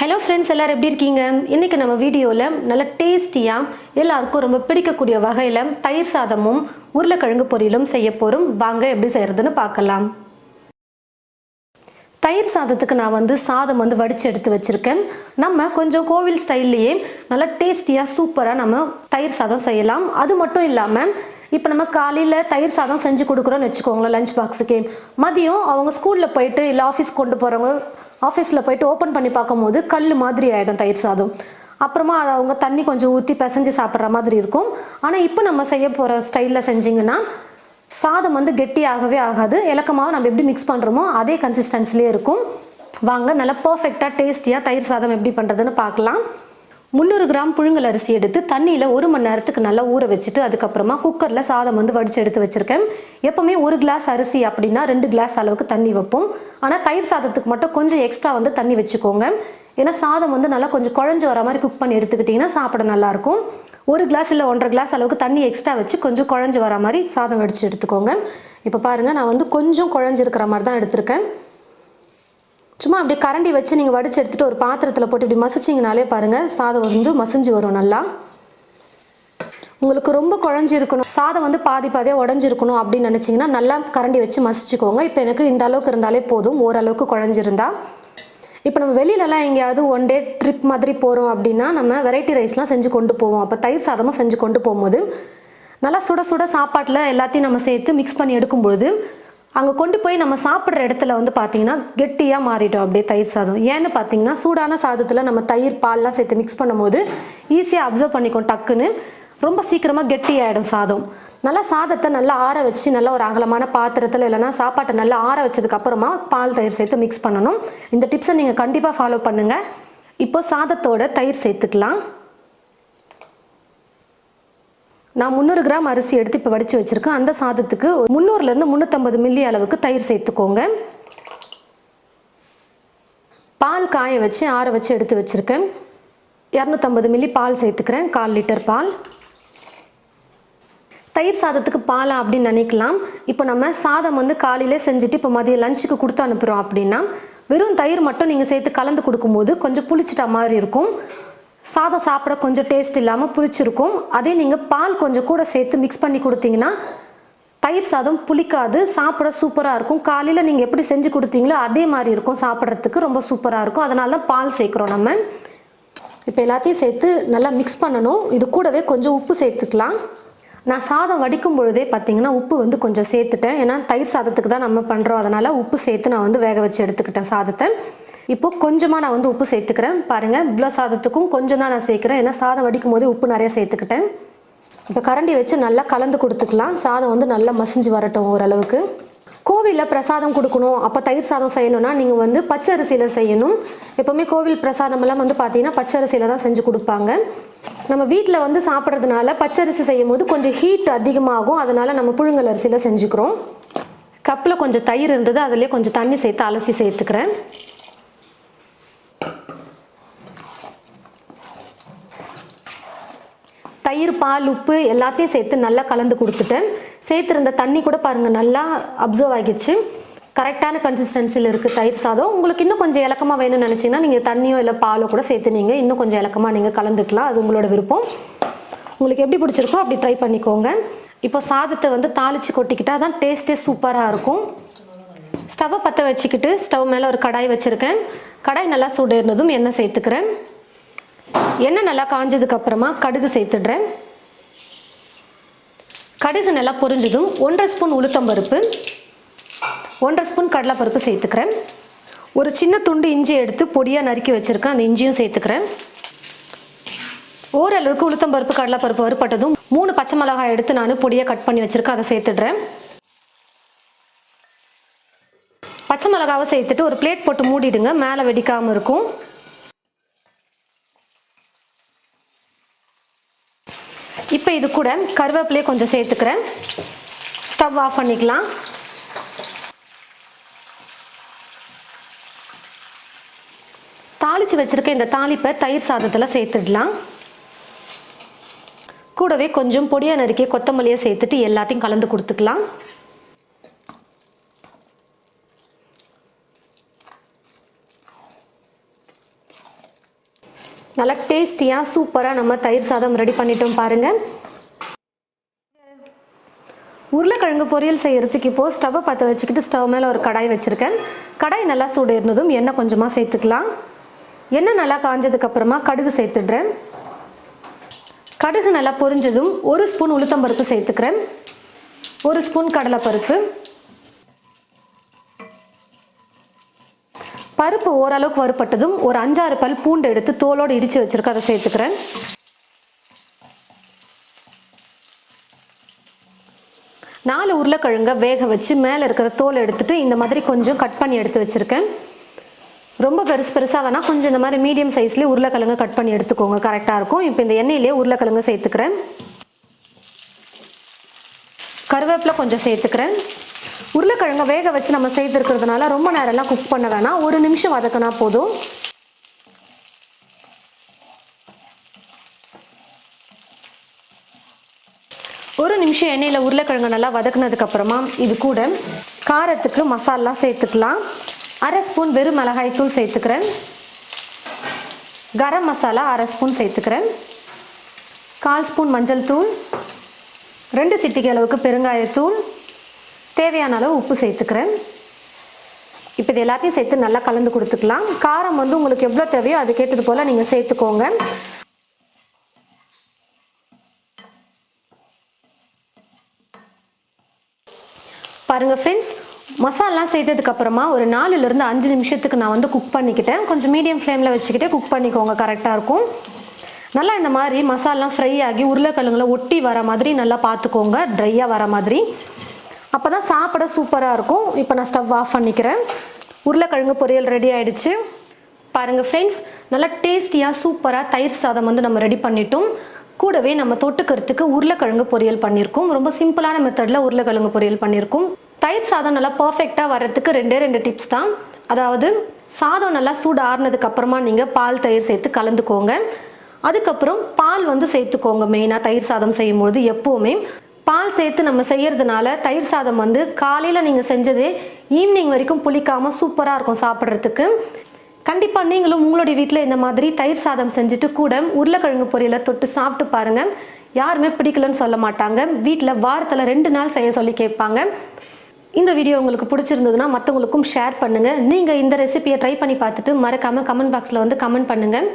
Hello friends எல்லோரும் எப்படி இருக்கீங்க? இன்றைக்கி நம்ம வீடியோவில் நல்ல டேஸ்டியாக எல்லாருக்கும் ரொம்ப பிடிக்கக்கூடிய வகையில் தயிர் சாதமும் உருளைக்கிழங்கு பொரியலும் செய்ய போகிறோம் வாங்க எப்படி செய்கிறதுன்னு பார்க்கலாம். தயிர் சாதத்துக்கு நான் வந்து சாதம் வந்து வடித்து எடுத்து வச்சுருக்கேன். நம்ம கொஞ்சம் கோவில் ஸ்டைல்லையே நல்லா டேஸ்டியாக சூப்பராக நம்ம தயிர் சாதம் செய்யலாம். அது மட்டும் இல்லாமல் இப்போ நம்ம காலையில் தயிர் சாதம் செஞ்சு கொடுக்குறோன்னு வச்சுக்கோங்களேன் லஞ்ச் பாக்ஸுக்கு மதியம் அவங்க ஸ்கூலில் போயிட்டு இல்லை ஆஃபீஸ் கொண்டு போகிறவங்க ஆஃபீஸில் போயிட்டு ஓப்பன் பண்ணி பார்க்கும்போது கல் மாதிரி ஆகிடும் தயிர் சாதம். அப்புறமா அதை அவங்க தண்ணி கொஞ்சம் ஊற்றி பிசைஞ்சு சாப்பிட்ற மாதிரி இருக்கும். ஆனால் இப்போ நம்ம செய்ய போகிற ஸ்டைலில் செஞ்சிங்கன்னா சாதம் வந்து கெட்டியாகவே ஆகாது. இலக்கமாக நம்ம எப்படி மிக்ஸ் பண்ணுறோமோ அதே கன்சிஸ்டன்சிலே இருக்கும். வாங்க நல்லா பர்ஃபெக்டாக டேஸ்டியாக தயிர் சாதம் எப்படி பண்ணுறதுன்னு பார்க்கலாம். முந்நூறு கிராம் புழுங்கல் அரிசி எடுத்து தண்ணியில் ஒரு மணி நேரத்துக்கு நல்லா ஊற வச்சுட்டு அதுக்கப்புறமா குக்கரில் சாதம் வந்து வடித்து எடுத்து வச்சுருக்கேன். எப்போவுமே ஒரு கிளாஸ் அரிசி அப்படின்னா ரெண்டு கிளாஸ் அளவுக்கு தண்ணி வைப்போம். ஆனால் தயிர் சாதத்துக்கு மட்டும் கொஞ்சம் எக்ஸ்ட்ரா வந்து தண்ணி வச்சுக்கோங்க. ஏன்னா சாதம் வந்து நல்லா கொஞ்சம் குழஞ்சி வர மாதிரி குக் பண்ணி எடுத்துக்கிட்டிங்கன்னா சாப்பிட நல்லாயிருக்கும் ஒரு கிளாஸ் இல்லை ஒன்றரை கிளாஸ் அளவுக்கு தண்ணி எக்ஸ்ட்ரா வச்சு கொஞ்சம் குழஞ்சி வர மாதிரி சாதம் வடித்து எடுத்துக்கோங்க. இப்போ பாருங்கள் நான் வந்து கொஞ்சம் குழஞ்சிருக்கிற மாதிரி தான் எடுத்திருக்கேன். சும்மா அப்படியே கரண்டி வச்சு நீங்கள் வடித்து எடுத்துகிட்டு ஒரு பாத்திரத்தில் போட்டு இப்படி மசிச்சிங்கனாலே பாருங்கள் சாதம் வந்து மசிஞ்சு வரும் நல்லா. உங்களுக்கு ரொம்ப குழஞ்சிருக்கணும். சாதம் வந்து பாதி பாதியாக உடஞ்சிருக்கணும் அப்படின்னு நினச்சிங்கன்னா நல்லா கரண்டி வச்சு மசிச்சுக்கோங்க. இப்போ எனக்கு இந்த அளவுக்கு இருந்தாலே போதும். ஓரளவுக்கு குழஞ்சிருந்தா. இப்போ நம்ம வெளியிலலாம் எங்கேயாவது ஒன் டே ட்ரிப் மாதிரி போகிறோம் அப்படின்னா நம்ம வெரைட்டி ரைஸ்லாம் செஞ்சு கொண்டு போவோம். அப்போ தயிர் சாதமும் செஞ்சு கொண்டு போகும்போது நல்லா சுட சுட சாப்பாட்டில் எல்லாத்தையும் நம்ம சேர்த்து மிக்ஸ் பண்ணி எடுக்கும்பொழுது அங்கே கொண்டு போய் நம்ம சாப்பிட்ற இடத்துல வந்து பார்த்தீங்கன்னா கெட்டியாக மாறிடும் அப்படியே தயிர் சாதம். ஏன்னு பார்த்தீங்கன்னா சூடான சாதத்தில் நம்ம தயிர் பால்லாம் சேர்த்து மிக்ஸ் பண்ணும்போது ஈஸியாக அப்சர்வ் பண்ணிக்கும் டக்குன்னு ரொம்ப சீக்கிரமாக கெட்டி ஆகிடும் சாதம். நல்லா சாதத்தை நல்லா ஆற வச்சு நல்லா ஒரு அகலமான பாத்திரத்தில் இல்லைனா சாப்பாட்டை நல்லா ஆற வச்சதுக்கப்புறமா பால் தயிர் சேர்த்து மிக்ஸ் பண்ணணும். இந்த டிப்ஸை நீங்கள் கண்டிப்பாக ஃபாலோ பண்ணுங்கள் இப்போ சாதத்தோட தயிர் சேர்த்துக்கலாம். நான் முந்நூறு கிராம் அரிசி எடுத்து இப்போ வடித்து வச்சுருக்கேன். அந்த சாதத்துக்கு முந்நூறுலேருந்து முந்நூற்றம்பது மில்லி அளவுக்கு தயிர் சேர்த்துக்கோங்க. பால் காய வச்சு ஆற வச்சு எடுத்து வச்சுருக்கேன். இரநூத்தம்பது மில்லி பால் சேர்த்துக்கிறேன். கால் லிட்டர் பால். தயிர் சாதத்துக்கு பாலா அப்படின்னு நினைக்கலாம். இப்போ நம்ம சாதம் வந்து காலையிலே செஞ்சுட்டு இப்போ மதியம் லஞ்சுக்கு கொடுத்து அனுப்புகிறோம் அப்படின்னா வெறும் தயிர் மட்டும் நீங்கள் சேர்த்து கலந்து கொடுக்கும்போது கொஞ்சம் புளிச்சிட்ட மாதிரி இருக்கும். சாதம் சாப்பிட கொஞ்சம் டேஸ்ட் இல்லாமல் புளிச்சிருக்கும். அதே நீங்கள் பால் கொஞ்சம் கூட சேர்த்து மிக்ஸ் பண்ணி கொடுத்தீங்கன்னா தயிர் சாதம் புளிக்காது சாப்பிட சூப்பராக இருக்கும். காலையில் நீங்கள் எப்படி செஞ்சு கொடுத்தீங்களோ அதே மாதிரி இருக்கும். சாப்பிட்றதுக்கு ரொம்ப சூப்பராக இருக்கும். அதனால தான் பால் சேர்க்குறோம் நம்ம. இப்போ எல்லாத்தையும் சேர்த்து நல்லா மிக்ஸ் பண்ணணும். இது கூடவே கொஞ்சம் உப்பு சேர்த்துக்கலாம். நான் சாதம் வடிக்கும் பொழுதே பார்த்தீங்கன்னா உப்பு வந்து கொஞ்சம் சேர்த்துட்டேன். ஏன்னா தயிர் சாதத்துக்கு தான் நம்ம பண்ணுறோம் அதனால் உப்பு சேர்த்து நான் வந்து வேக வச்சு எடுத்துக்கிட்டேன் சாதத்தை. இப்போ கொஞ்சமாக நான் வந்து உப்பு சேர்த்துக்கிறேன். பாருங்கள் இவ்வளோ சாதத்துக்கும் கொஞ்சம் தான் நான் சேர்க்குறேன். ஏன்னா சாதம் வடிக்கும் போதே உப்பு நிறைய சேர்த்துக்கிட்டேன். இப்போ கரண்டி வச்சு நல்லா கலந்து கொடுத்துக்கலாம். சாதம் வந்து நல்லா மசிஞ்சு வரட்டும் ஓரளவுக்கு. கோவிலில் பிரசாதம் கொடுக்கணும். அப்போ தயிர் சாதம் செய்யணும்னா நீங்கள் வந்து பச்சை அரிசியில் செய்யணும். எப்போவுமே கோவில் பிரசாதம் எல்லாம் வந்து பார்த்தீங்கன்னா பச்சை அரிசியில் தான் செஞ்சு கொடுப்பாங்க. நம்ம வீட்டில் வந்து சாப்பிட்றதுனால பச்சரிசி செய்யும் போது கொஞ்சம் ஹீட் அதிகமாகும். அதனால் நம்ம புழுங்கல் அரிசியில் செஞ்சுக்கிறோம். கப்பில் கொஞ்சம் தயிர் இருந்தது. அதிலே கொஞ்சம் தண்ணி சேர்த்து அலசி சேர்த்துக்கிறேன். தயிர் பால் உப்பு எல்லாத்தையும் சேர்த்து நல்லா கலந்து கொடுத்துட்டேன். சேர்த்துருந்த தண்ணி கூட பாருங்கள் நல்லா அப்சர்வ் ஆகிடுச்சு. கரெக்டான கன்சிஸ்டன்சியில் இருக்குது தயிர் சாதம். உங்களுக்கு இன்னும் கொஞ்சம் இலக்கமாக வேணும்னு நினச்சிங்கன்னா நீங்கள் தண்ணியோ இல்லை பாலோ கூட சேர்த்து நீங்கள் இன்னும் கொஞ்சம் இலக்கமாக நீங்கள் கலந்துக்கலாம். அது உங்களோட விருப்பம். உங்களுக்கு எப்படி பிடிச்சிருக்கோ அப்படி ட்ரை பண்ணிக்கோங்க. இப்போ சாதத்தை வந்து தாளித்து கொட்டிக்கிட்டால் தான் டேஸ்ட்டே சூப்பராக இருக்கும். ஸ்டவ்வை பற்ற வச்சுக்கிட்டு ஸ்டவ் மேலே ஒரு கடாய் வச்சுருக்கேன். கடாய் நல்லா சூடு இருந்ததும் எண்ணெய் சேர்த்துக்கிறேன். எண்ணெய் நல்லா காஞ்சதுக்கு அப்புறமா கடுகு சேர்த்துடுறேன். கடுகு நல்லா பொரிஞ்சதும் ஒன்றரை ஸ்பூன் உளுத்தம்பருப்பு ஒன்றரை ஸ்பூன் கடலைப்பருப்பு சேர்த்துக்கிறேன். ஒரு சின்ன துண்டு இஞ்சி எடுத்து பொடியாக நறுக்கி வச்சுருக்கேன் அந்த இஞ்சியும் சேர்த்துக்கிறேன். ஓரளவுக்கு உளுத்தம்பருப்பு கடலைப்பருப்பு வறுப்பட்டதும் மூணு பச்சை மிளகாய் எடுத்து நான் பொடியாக கட் பண்ணி வச்சுருக்கேன் அதை சேர்த்துடுறேன். பச்சை மிளகாவை சேர்த்துட்டு ஒரு பிளேட் போட்டு மூடிடுங்க மேலே வெடிக்காமல் இருக்கும். இப்போ இது கூட கருவேப்பிலையை கொஞ்சம் சேர்த்துக்கிறேன். ஸ்டவ் ஆஃப் பண்ணிக்கலாம். தாளித்து வச்சுருக்க இந்த தாளிப்பை தயிர் சாதத்தில் சேர்த்துடலாம். கூடவே கொஞ்சம் பொடியாக நறுக்கிய கொத்தமல்லியை சேர்த்துட்டு எல்லாத்தையும் கலந்து கொடுத்துக்கலாம். நல்லா டேஸ்டியாக சூப்பராக நம்ம தயிர் சாதம் ரெடி பண்ணிட்டோம் பாருங்கள் உருளைக்கிழங்கு பொரியல் செய்கிறதுக்கு இப்போது ஸ்டவ்வை பற்ற வச்சுக்கிட்டு ஸ்டவ் மேலே ஒரு கடாய் வச்சுருக்கேன். கடாய் நல்லா சூடு இருந்ததும் எண்ணெய் கொஞ்சமாக சேர்த்துக்கலாம். எண்ணெய் நல்லா காஞ்சதுக்கப்புறமா கடுகு சேர்த்துடுறேன். கடுகு நல்லா பொரிஞ்சதும் ஒரு ஸ்பூன் உளுத்தம்பருப்பு சேர்த்துக்கிறேன். ஒரு ஸ்பூன் கடலைப்பருப்பு. பருப்பு ஓரளவுக்கு வறுப்பட்டதும் ஒரு அஞ்சாறு பல் பூண்டு எடுத்து தோலோடு இடித்து வச்சுருக்கோம் அதை சேர்த்துக்கிறேன். நாலு உருளைக்கிழங்க வேக வச்சு மேலே இருக்கிற தோல் எடுத்துட்டு இந்த மாதிரி கொஞ்சம் கட் பண்ணி எடுத்து வச்சுருக்கேன். ரொம்ப பெருசு பெருசாக வேணால் கொஞ்சம் இந்த மாதிரி மீடியம் சைஸ்லேயே உருளைக்கிழங்கு கட் பண்ணி எடுத்துக்கோங்க கரெக்டாக இருக்கும். இப்போ இந்த எண்ணெயிலே உருளைக்கிழங்கு சேர்த்துக்கிறேன். கருவேப்பிலை கொஞ்சம் சேர்த்துக்கிறேன். உருளைக்கிழங்க வேக வச்சு நம்ம சேர்த்துருக்கிறதுனால ரொம்ப நேரம்லாம் குக் பண்ண வேணாம். ஒரு நிமிஷம் வதக்கினா போதும். ஒரு நிமிஷம் எண்ணெயில் உருளைக்கிழங்கு நல்லா வதக்குனதுக்கு அப்புறமா இது கூட காரத்துக்கு மசாலா சேர்த்துக்கலாம். அரை ஸ்பூன் வெறும் மிளகாய் தூள் சேர்த்துக்கிறேன். கரம் மசாலா அரை ஸ்பூன் சேர்த்துக்கிறேன். கால் ஸ்பூன் மஞ்சள் தூள். ரெண்டு சிட்டிகை அளவுக்கு பெருங்காயத்தூள். தேவையான அளவு உப்பு சேர்த்துக்கிறேன். இப்போ இது எல்லாத்தையும் சேர்த்து நல்லா கலந்து கொடுத்துக்கலாம். காரம் வந்து உங்களுக்கு எவ்வளோ தேவையோ அதுக்கேற்றது போல் நீங்கள் சேர்த்துக்கோங்க. பாருங்கள் ஃப்ரெண்ட்ஸ் மசாலாம் சேர்த்ததுக்கப்புறமா ஒரு நாலுலேருந்து அஞ்சு நிமிஷத்துக்கு நான் வந்து குக் பண்ணிக்கிட்டேன். கொஞ்சம் மீடியம் ஃப்ளேமில் வச்சுக்கிட்டே குக் பண்ணிக்கோங்க கரெக்டாக இருக்கும். நல்லா இந்த மாதிரி மசாலாம் ஃப்ரை ஆகி உருளைக்கிழங்குல ஒட்டி வர மாதிரி நல்லா பார்த்துக்கோங்க ட்ரையாக வர மாதிரி. அப்போ தான் சாப்பிட சூப்பராக இருக்கும். இப்போ நான் ஸ்டவ் ஆஃப் பண்ணிக்கிறேன். உருளைக்கிழங்கு பொரியல் ரெடி ஆகிடுச்சு பாருங்கள் ஃப்ரெண்ட்ஸ் நல்லா டேஸ்டியாக சூப்பராக தயிர் சாதம் வந்து நம்ம ரெடி பண்ணிட்டோம். கூடவே நம்ம தொட்டுக்கிறதுக்கு உருளைக்கிழங்கு பொரியல் பண்ணியிருக்கோம். ரொம்ப சிம்பிளான மெத்தடில் உருளைக்கிழங்கு பொரியல் பண்ணியிருக்கோம். தயிர் சாதம் நல்லா பர்ஃபெக்டாக வர்றதுக்கு ரெண்டே ரெண்டு டிப்ஸ் தான். அதாவது சாதம் நல்லா சூடு ஆறுனதுக்கு அப்புறமா நீங்கள் பால் தயிர் சேர்த்து கலந்துக்கோங்க. அதுக்கப்புறம் பால் வந்து சேர்த்துக்கோங்க மெயினாக தயிர் சாதம் செய்யும்பொழுது எப்போவுமே பால் சேர்த்து நம்ம செய்யறதுனால தயிர் சாதம் வந்து காலையில் நீங்கள் செஞ்சது ஈவினிங் வரைக்கும் புளிக்காமல் சூப்பராக இருக்கும் சாப்பிட்றதுக்கு. கண்டிப்பாக நீங்களும் உங்களுடைய வீட்டில் இந்த மாதிரி தயிர் சாதம் செஞ்சுட்டு கூட உருளைக்கிழங்கு பொரியலை தொட்டு சாப்பிட்டு பாருங்கள் யாருமே பிடிக்கலன்னு சொல்ல மாட்டாங்க. வீட்டில் வாரத்தில் ரெண்டு நாள் செய்ய சொல்லி கேட்பாங்க. இந்த வீடியோ உங்களுக்கு பிடிச்சிருந்ததுன்னா மற்றவங்களுக்கும் ஷேர் பண்ணுங்கள் நீங்கள் இந்த ரெசிபியை ட்ரை பண்ணி பார்த்துட்டு மறக்காமல் கமெண்ட் பாக்ஸில் வந்து கமெண்ட் பண்ணுங்கள்